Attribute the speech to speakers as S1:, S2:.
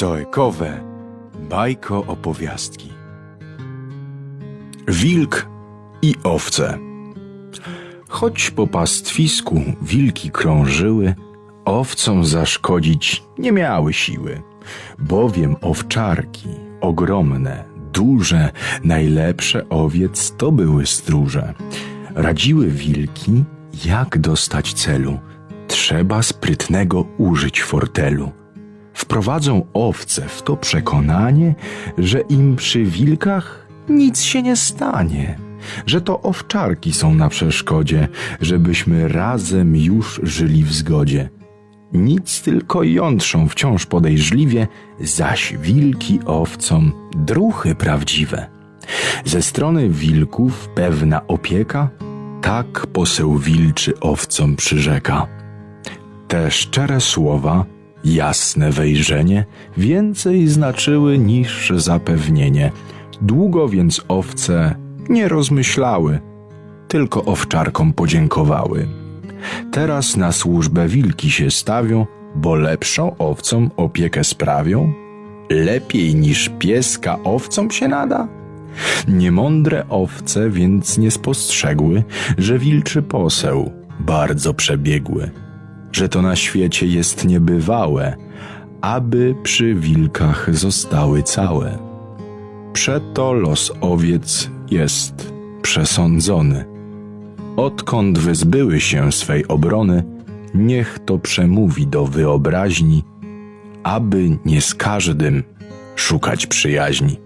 S1: Cojkowe bajko opowiastki. Wilk i owce. Choć po pastwisku wilki krążyły, owcom zaszkodzić nie miały siły, bowiem owczarki ogromne, duże, najlepsze owiec to były stróże. Radziły wilki, jak dostać celu. Trzeba sprytnego użyć fortelu wprowadzą owce w to przekonanie, że im przy wilkach nic się nie stanie, że to owczarki są na przeszkodzie, żebyśmy razem już żyli w zgodzie. Nic tylko jątrzą wciąż podejrzliwie, zaś wilki owcom druchy prawdziwe. Ze strony wilków pewna opieka, tak poseł wilczy owcom przyrzeka. Te szczere słowa, jasne wejrzenie, więcej znaczyły niż zapewnienie. Długo więc owce nie rozmyślały, tylko owczarkom podziękowały. Teraz na służbę wilki się stawią, bo lepszą owcom opiekę sprawią? Lepiej niż pieska owcom się nada? Niemądre owce więc nie spostrzegły, że wilczy poseł bardzo przebiegły że to na świecie jest niebywałe, aby przy wilkach zostały całe. Przeto los owiec jest przesądzony. Odkąd wyzbyły się swej obrony, niech to przemówi do wyobraźni, aby nie z każdym szukać przyjaźni.